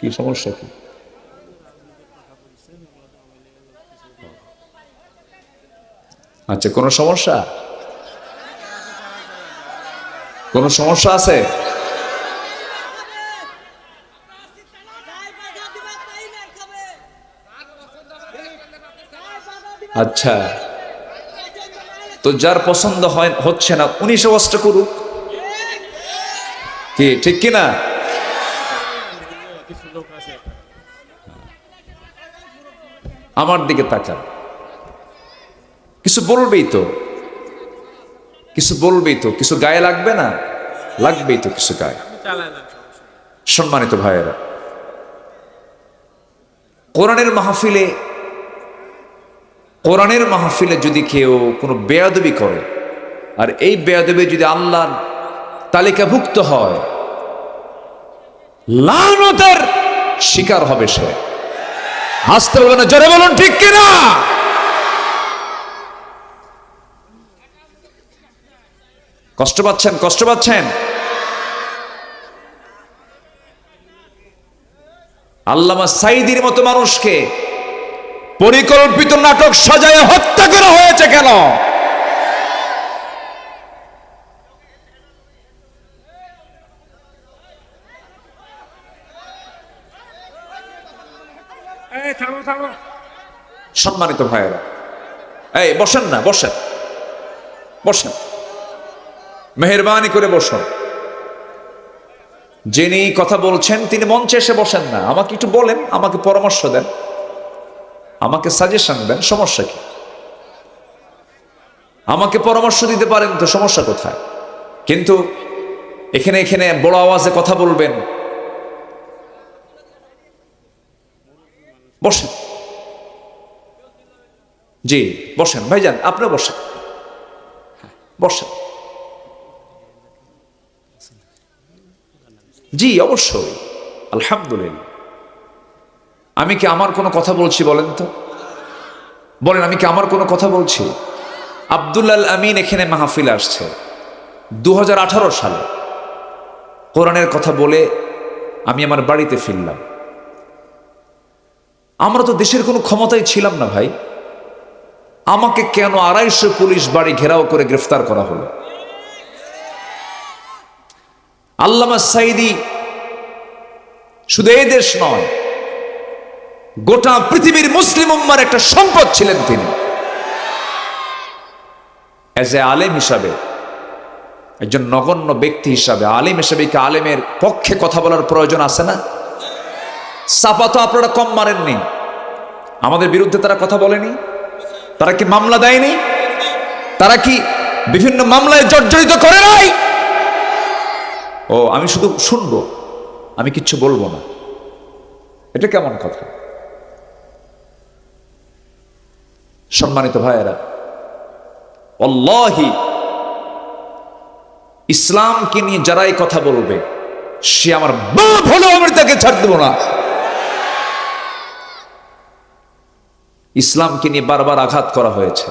কি সমস্যা কি? আচ্ছা কোনো সমস্যা? কোনো সমস্যা আছে? আচ্ছা তো যার পছন্দ হয়, হচ্ছে না, উনি সবাসটা করুক। কি, ঠিক কি না আমার দিকে তাকান। কিছু বলবেই তো। কিছু বলবেই তো। কিছু গায়ে লাগবে না? লাগবেই তো কিছু গায়ে। সম্মানিত ভাইয়েরা, কোরআনের মাহফিলে কোরআনের মাহফিলে যদি কেউ কোনো বেয়াদবি করে, আর এই বেয়াদবি যদি আল্লাহর তালিকাভুক্ত হয়, লানতের শিকার হবে সে। হাসতে বলবে না, জোরে বলুন, ঠিক কিনা? কষ্ট পাচ্ছেন কষ্ট পাচ্ছেন? আল্লামা সাইদির মতো মানুষকে পরিকল্পিত নাটক সাজায় হত্যা করা হয়েছে কেন? সম্মানিত ভাইয়েরা। এই, বসেন না, বসেন। বসেন। মেহরবানি করে বসুন। যিনি কথা বলছেন, তিনি মঞ্চে এসে বসেন না। আমাকে একটু বলেন, আমাকে পরামর্শ দেন। আমাকে সাজেশন দেন, সমস্যা কি? আমাকে পরামর্শ দিতে পারেন তো সমস্যা কোথায়? কিন্তু এখানে এখানে বড় আওয়াজে কথা বলবেন বসেন। জি, বসেন। ভাইজান আপনি বসেন। বসেন। জি, অবশ্যই। আলহামদুলিল্লাহ। আমি কি আমার কোনো কথা বলছি বলেন তো? বলেন, আমি কি আমার কোনো কথা বলছি? আব্দুল্লাল আমিন এখানে মাহফিল আসছে। দু হাজার আঠারো সালে। কোরআনের কথা বলে আমি আমার বাড়িতে ফিরলাম। আমরা তো দেশের কোনো ক্ষমতায় ছিলাম না ভাই। আমাকে কেন আড়াইশো পুলিশ বাড়ি ঘেরাও করে গ্রেফতার করা হলো? আল্লামা সাইদি শুধু এই দেশ নয়, গোটা পৃথিবীর মুসলিম উম্মার একটা সম্পদ ছিলেন তিনি। এজ এ আলেম হিসাবে, একজন নগণ্য ব্যক্তি হিসাবে, আলেম হিসাবে কি আলেমের পক্ষে কথা বলার প্রয়োজন আছে না? সাপা তো আপনারা কম মারেননি আমাদের বিরুদ্ধে তারা কথা বলেনি। তারা কি মামলা দেয়নি? তারা কি বিভিন্ন মামলায় জর্জরিত করে নাই? ও, আমি শুধু শুনব, আমি কিচ্ছু বলব না। এটা কেমন কথা? সম্মানিত ভাইয়েরা, অল্লাহি, ইসলামকে নিয়ে যারাই কথা বলবে, সে আমার বাপ হলেও আমি তাকে ছাড় দেবো না। ইসলামকে নিয়ে বারবার আঘাত করা হয়েছে।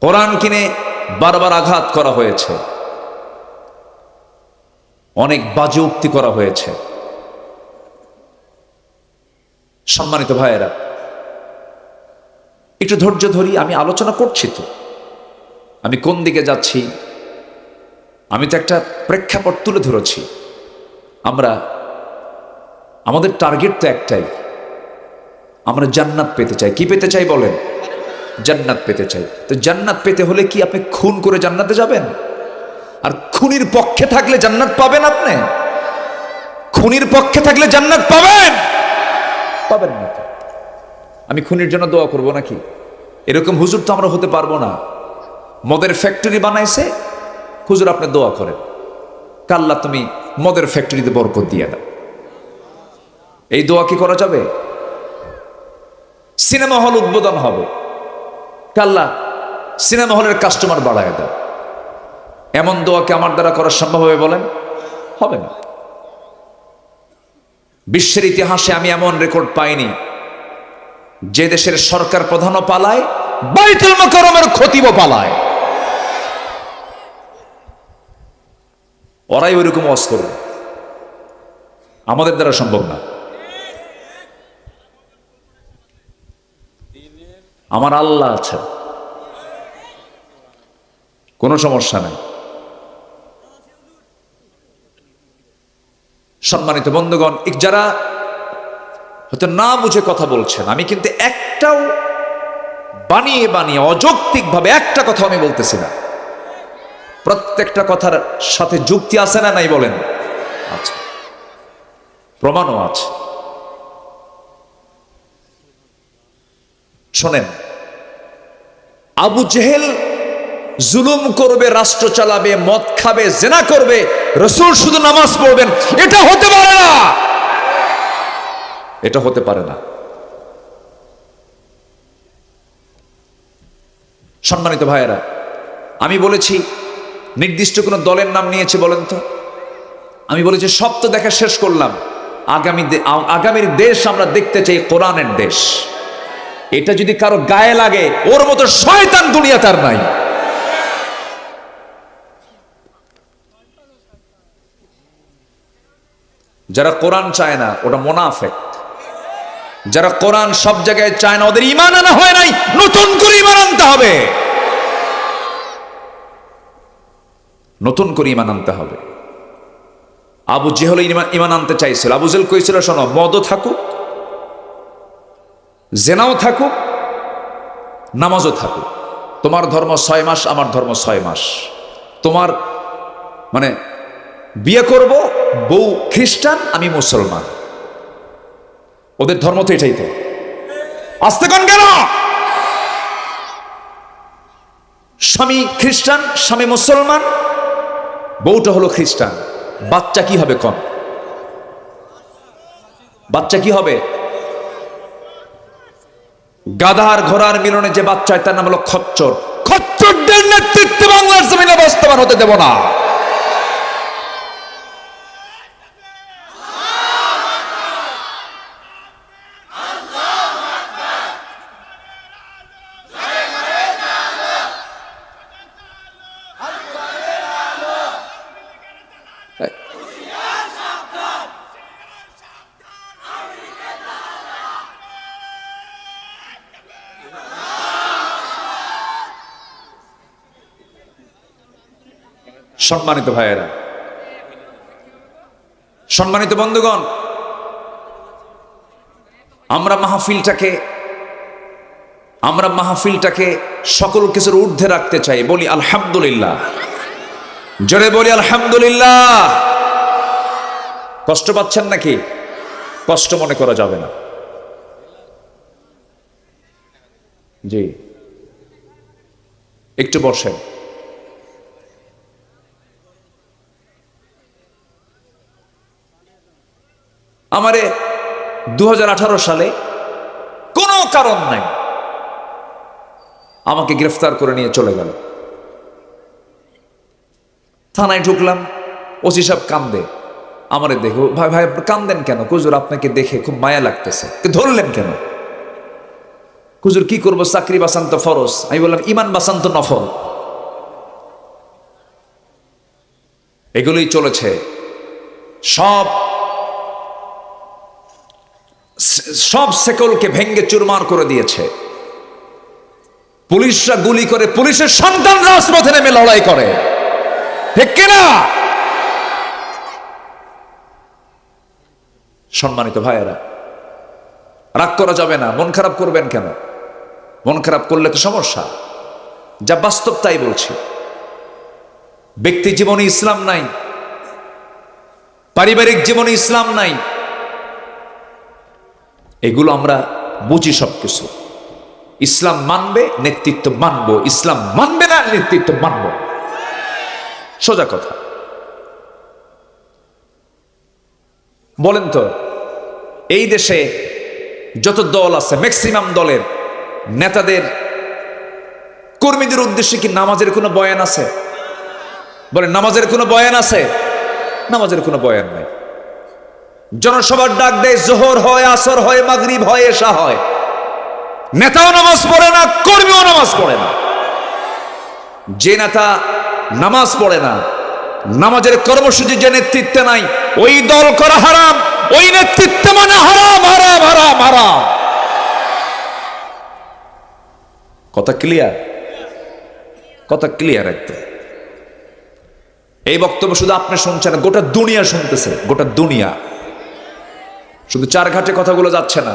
কোরআনকে নিয়ে বারবার আঘাত করা হয়েছে। অনেক বাজে উক্তি করা হয়েছে। সম্মানিত ভাইয়েরা, একটু ধৈর্য ধরি, আমি আলোচনা করছি তো। আমি কোন দিকে যাচ্ছি? আমি তো একটা প্রেক্ষাপট তুলে ধরেছি। আমরা, আমাদের টার্গেট তো একটাই। আমরা জান্নাত পেতে চাই। কি পেতে চাই বলেন? জান্নাত পেতে চাই। তো জান্নাত পেতে হলে কি আপনি খুন করে জান্নাতে যাবেন? আর খুনির পক্ষে থাকলে জান্নাত পাবেন আপনি? খুনির পক্ষে থাকলে জান্নাত পাবেন? পাবেন না আমি খুনির জন্য দোয়া করব নাকি? এরকম হুজুর তো আমরা হতে পারব না। মদের ফ্যাক্টরি বানাইছে, হুজুর আপনি দোয়া করেন। কাল্লা তুমি মদের ফ্যাক্টরিতে বরকত দিয়ে দাও। এই দোয়া কি করা যাবে? সিনেমা হল উদ্বোধন হবে। কাল্লা, সিনেমা হলের কাস্টমার বাড়ায় দাও। এমন দোয়াকে আমার দ্বারা করা সম্ভব হবে বলেন? হবে না। বিশ্বের ইতিহাসে আমি এমন রেকর্ড পাইনি যে দেশের সরকার প্রধানও পালায়, বাইতুল মোকাররমের খতিবও পালায়। ওরাই ওইরকম ওয়াজ করবে। আমাদের দ্বারা সম্ভব না। আমার আল্লাহ আছেন। কোনো সমস্যা নাই। সম্মানিত বন্ধুগণ যারা হয়তো না বুঝে কথা বলছেন, আমি কিন্তু একটাও বানিয়ে বানিয়ে, অযৌক্তিকভাবে একটা কথা আমি বলতেছি না। প্রত্যেকটা কথার সাথে যুক্তি আছে না নাই বলেন? আচ্ছা প্রমাণও আছে। শোনেন, আবু জেহেল জুলুম করবে, রাষ্ট্র চালাবে, মদ খাবে, জেনা করবে, রসুল শুধু নামাজ পড়বেন, এটা হতে পারে না। এটা হতে পারে না। সম্মানিত ভাইয়েরা, আমি বলেছি, নির্দিষ্ট কোনো দলের নাম নিয়েছে বলেন তো? আমি বলেছি, সব তো দেখা শেষ করলাম। আগামী আগামীর দেশ আমরা দেখতে চাই, কোরআনের দেশ। এটা যদি কারও গায়ে লাগে, ওর মতো শয়তান দুনিয়া তার নাই। যারা কোরআন চায় না, ওটা মোনাফেক। যারা কোরআন সব জায়গায় চায় না, ওদের ইমান আনা হয় নাই, নতুন করে ইমান আনতে হবে। নতুন করে ইমান আনতে হবে। আবু জেহল ইমান আনতে চাইছিল। আবু জেল কইছিল, শোনো মদও থাকুক জেনাও থাকুক, নামাজও থাকুক। তোমার ধর্ম ছয় মাস, আমার ধর্ম ছয় মাস। তোমার মানে বিয়ে করব, বউ খ্রিস্টান, আমি মুসলমান। ওদের ধর্ম তো এটাই তো। আসতে কন কেন? স্বামী খ্রিস্টান, স্বামী মুসলমান, বউটা হলো খ্রিস্টান। বাচ্চা কি হবে কন? বাচ্চা কি হবে? গাধার ঘোড়ার মিলনে যে বাচ্চা তার নাম হলো খচ্চর। খচ্চরদের নেতৃত্বে বাংলার জমিনে বাস্তবায়ন হতে দেব না। সম্মানিত ভাইয়েরা, সম্মানিত বন্ধুগণ, আমরা মাহফিলটাকে আমরা মাহফিলটাকে সকল কিছুর ঊর্ধ্বে রাখতে চাই। বলি আলহামদুলিল্লাহ। জোরে বলি আলহামদুলিল্লাহ। কষ্ট পাচ্ছেন নাকি? কষ্ট মনে করা যাবে না। জি। একটু বসেন। আমারে দু হাজার আঠারো সালে কোনো কারণ নাই। আমাকে গ্রেফতার করে নিয়ে চলে গেল। থানায় ঢুকলাম, ওসি সাহেব কান্দে। আমারে দেখো, ভাই ভাই কান্দেন কেন? কুজুর আপনাকে দেখে খুব মায়া লাগতেছে। ধরলেন কেন? কুজুর কি করব? চাকরি বাসান্ত ফরজ। আমি বললাম, ইমান বাসান্ত নফল। এগুলোই চলেছে। সব সব সেকলকে ভেঙ্গে চুরমার করে দিয়েছে। পুলিশরা গুলি করে, পুলিশের সন্তান রাজপথে নেমে লড়াই করে। ঠিক কিনা? সম্মানিত ভাইয়েরা, রাগ করা যাবে না, মন খারাপ করবেন কেন? মন খারাপ করলে তো সমস্যা। যা বাস্তব তাই বলছি। ব্যক্তি জীবনে ইসলাম নাই, পারিবারিক জীবনে ইসলাম নাই এগুলো আমরা বুঝি সব কিছু ইসলাম মানবে, নেতৃত্ব মানব। ইসলাম মানবে না, নেতৃত্ব মানব সোজা কথা। বলেন তো, এই দেশে যত দল আছে ম্যাক্সিমাম দলের নেতাদের, কর্মীদের উদ্দেশ্যে কি নামাজের কোনো বয়ান আছে? বলেন, নামাজের কোনো বয়ান আছে? নামাজের কোনো বয়ান নেই। জনসভার ডাক দেয়, জোহর হয়, আসর হয়, মাগরিব হয় এসা হয়। নেতাও নামাজ পড়ে না, কর্মীও নামাজ পড়ে না। যে নেতা নামাজ পড়ে না, নামাজের কর্মসূচি যে নেতৃত্বে নাই, ওই দল করা হারাম, ওই নেতৃত্বে মানে হারাম হারাম হারাম হারাম। কথা ক্লিয়ার কথা ক্লিয়ার একদম। এই বক্তব্য শুধু আপনি শুনছেন গোটা দুনিয়া শুনতেছে, গোটা দুনিয়া। শুধু চার ঘাটে কথাগুলো যাচ্ছে না,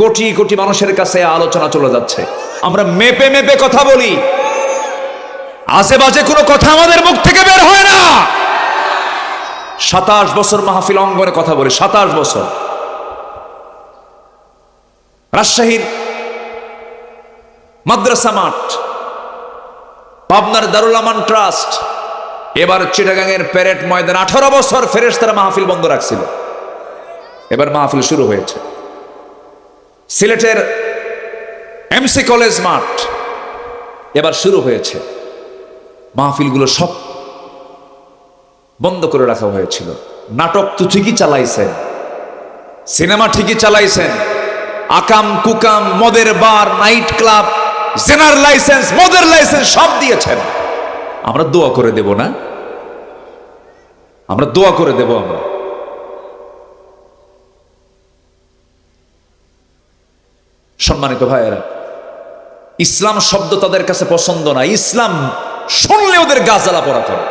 কোটি কোটি মানুষের কাছে আলোচনা চলে যাচ্ছে। আমরা মেপে মেপে কথা বলি। বাজে কোনো কথা আমাদের মুখ থেকে বের হয় না। সাতাশ বছর মাহফিল অঙ্গনে কথা বলি, সাতাশ বছর। রাজশাহীর মাদ্রাসা মাঠ, পাবনার দারুল আমান ট্রাস্ট, এবার চিটাগাংয়ের প্যারেড ময়দান আঠারো বছর ফেরেশতারা মাহফিল বন্ধ রাখছিল। এবার মাহফিল শুরু হয়েছে। সিলেটের এমসি কলেজ মাঠ এবার শুরু হয়েছে। মাহফিলগুলো সব বন্ধ করে রাখা হয়েছিল। নাটক তো ঠিকই চালাইছেন। সিনেমা ঠিকই চালাইছেন। আকাম, কুকাম, মদের বার, নাইট ক্লাব, জেনার লাইসেন্স, মদের লাইসেন্স সব দিয়েছেন। আমরা দোয়া করে দেব না? আমরা দোয়া করে দেব আমরা। সম্মানিত ভাইয়েরা, ইসলাম শব্দ তাদের কাছে পছন্দ না। ইসলাম শুনলে ওদের গাছালা পড়া করে।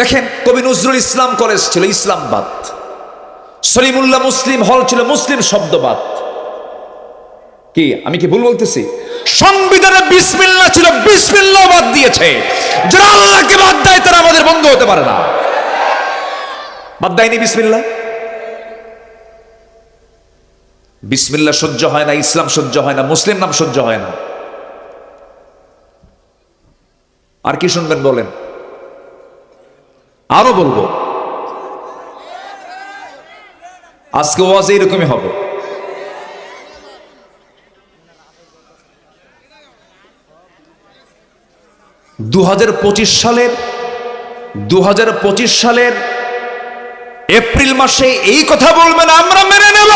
দেখেন, কবি নজরুল ইসলাম কলেজ ছিল ইসলামবাদ। সলিমুল্লাহ মুসলিম হল ছিল মুসলিম শব্দবাদ। কি, আমি কি ভুল বলতেছি? সংবিধানে বিসমিল্লা ছিল, বিসমিল্লাহ বাদ দিয়েছে। যারা আল্লাহকে বাদ দেয়, তারা আমাদের বন্ধ হতে পারে না। বাদ দেয়নি বিসমিল্লাহ? বিসমিল্লাহ সহ্য হয় না, ইসলাম সহ্য হয় না, মুসলিম নাম সহ্য হয় না। আর কি শুনবেন বলেন? আরও বলব। আজকে ওয়াজ এইরকমই হবে। দু হাজার পঁচিশ সালের দু হাজার পঁচিশ সালের এপ্রিল মাসে এই কথা বলবেন, আমরা মেনে নেব।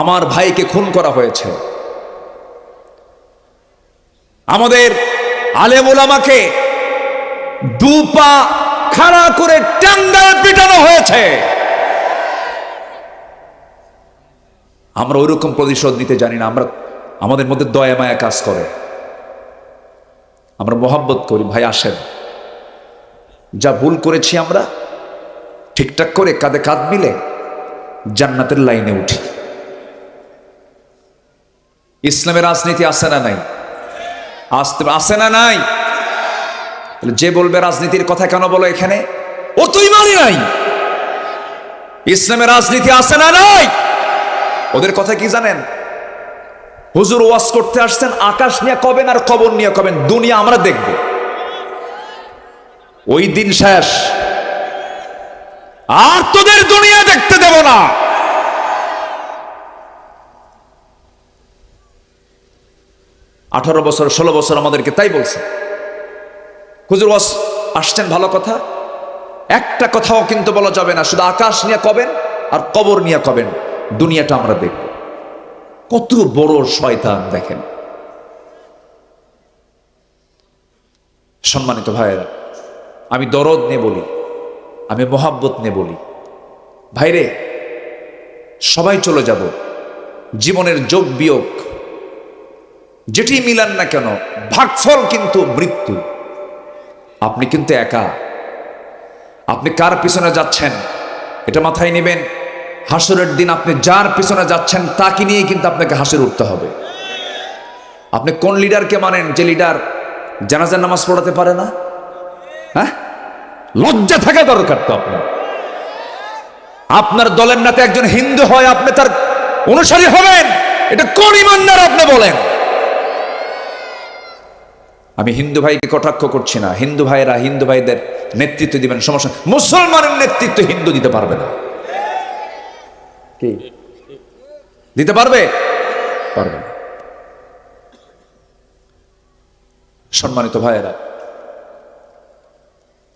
আমার ভাইকে খুন করা হয়েছে। আমাদের আলেম ওলামাকে দু পা খাড়া করে টাঙ্গায় পিটানো হয়েছে। আমরা ওইরকম প্রতিশোধ নিতে জানি না, আমরা আমাদের মধ্যে দয়া মায়া কাজ করে। আমরা মোহাব্বত করি, ভাই আসেন। যা ভুল করেছি আমরা ঠিকঠাক করে কাঁধে কাঁধ মিলে জান্নাতের লাইনে উঠি। ইসলামের রাজনীতি আছে না নাই? আসতে আসে না নাই? যে বলবে রাজনীতির কথা কেন বলো এখানে? ও তুই মানি নাই। ইসলামের রাজনীতি আছে না নাই? ওদের কথা কি জানেন? হুজুর ওয়াজ করতে আসছেন, আকাশ নিয়ে কবেন আর কবর নিয়ে কবেন? দুনিয়া আমরা দেখব। ওই দিন শেষ। আর তোদের দুনিয়া দেখতে দেব না। আঠারো বছর, ষোলো বছর আমাদেরকে তাই বলছে। হুজুর ওয়াজ আসছেন ভালো কথা? একটা কথাও কিন্তু বলা যাবে না, শুধু আকাশ নিয়ে কবেন আর কবর নিয়ে কবেন, দুনিয়াটা আমরা দেখব। কত বড় শয়তান, দেখেন। সম্মানিত ভাইয়েরা, আমি দরদ নে বলি, আমি মোহাব্বত নে বলি। ভাইরে, সবাই চলে যাব, জীবনের যোগ বিয়োগ যেটি মিলান না কেন, ভাগফল কিন্তু মৃত্যু। আপনি কিন্তু একা। আপনি কার পিছনে যাচ্ছেন? এটা মাথায় নেবেন। হাসরের দিন আপনি যার পিছনে যাচ্ছেন, তাকে নিয়ে কিন্তু আপনাকে হাসির উঠতে হবে। আপনি কোন লিডারকে মানেন যে লিডার জানাজার নামাজ পড়াতে পারে না? হ্যাঁ? লজ্জা থাকা দরকার তো আপনার। আপনার দলের নাতে একজন হিন্দু হয়, আপনি তার অনুসারী হবেন। এটা কোন ইমানদার আপনি বলেন? আমি হিন্দু ভাইকে কটাক্ষ করছি না। হিন্দু ভাইয়েরা হিন্দু ভাইদের নেতৃত্ব দিবেন সমস্যা মুসলমানের নেতৃত্ব হিন্দু দিতে পারবে না। কি? দিতে পারবে? পারবে সম্মানিত ভাইয়েরা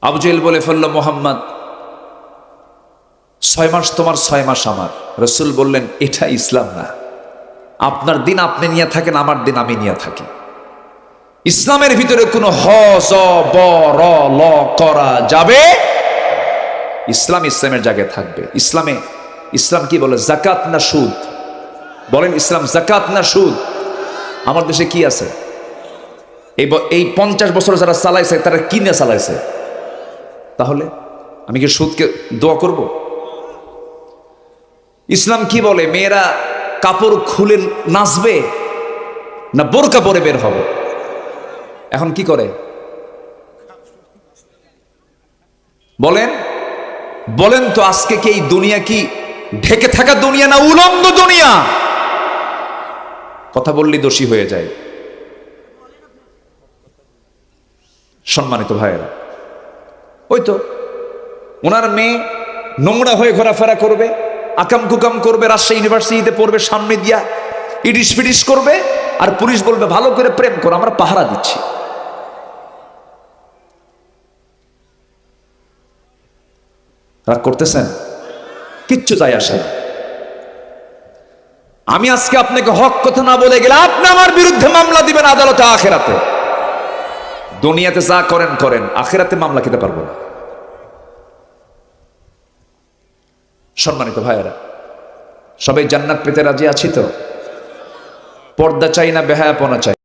আবজেল বলে ফেলল মোহাম্মদ ছয় মাস তোমার ছয় মাস আমার। রসুল বললেন এটা ইসলাম না। আপনার দিন আপনি নিয়ে থাকেন আমার দিন আমি নিয়ে থাকি। ইসলামের ভিতরে কোনো হ, জ, ব, র, ল করা যাবে? ইসলাম ইসলামের জায়গায় থাকবে। ইসলামে, ইসলাম কি বলে? জাকাত না সুদ? বলেন ইসলাম জাকাত না সুদ? আমার দেশে কি আছে? এই এই পঞ্চাশ বছর যারা চালাইছে, তারা কি না চালাইছে? তাহলে আমি কি সুদকে দোয়া করব? ইসলাম কি বলে? মেয়েরা কাপড় খুলে নাচবে না বোরকা পরে বের হবে? এখন কি করে? বলেন বলেন তো আজকে কি এই দুনিয়া কি ঢেকে থাকা দুনিয়া না উলঙ্গ দুনিয়া? কথা বললেই দোষী হয়ে যায়। সম্মানিত ভাইয়েরা, ওই তো ওনার মেয়ে নোংরা হয়ে ঘোরাফেরা করবে, আকাম কুকাম করবে, রাজশাহী ইউনিভার্সিটিতে পড়বে, সামনে দিয়া ইডিস ফিডিস করবে, আর পুলিশ বলবে, ভালো করে প্রেম করো, আমরা পাহারা দিচ্ছি। রাগ করতেছেন? কিচ্ছু যায় আসে না। আমি আজকে আপনাকে হক কথা না বলে গেলে আপনি আমার বিরুদ্ধে মামলা দিবেন আদালতে, আখেরাতে। দুনিয়াতে যা করেন করেন, আখেরাতে মামলা খেতে পারব না। সম্মানিত ভাইয়েরা, সবাই জান্নাত পেতে রাজি আছি তো? পর্দা চাই না, বেহায়াপনা চাই।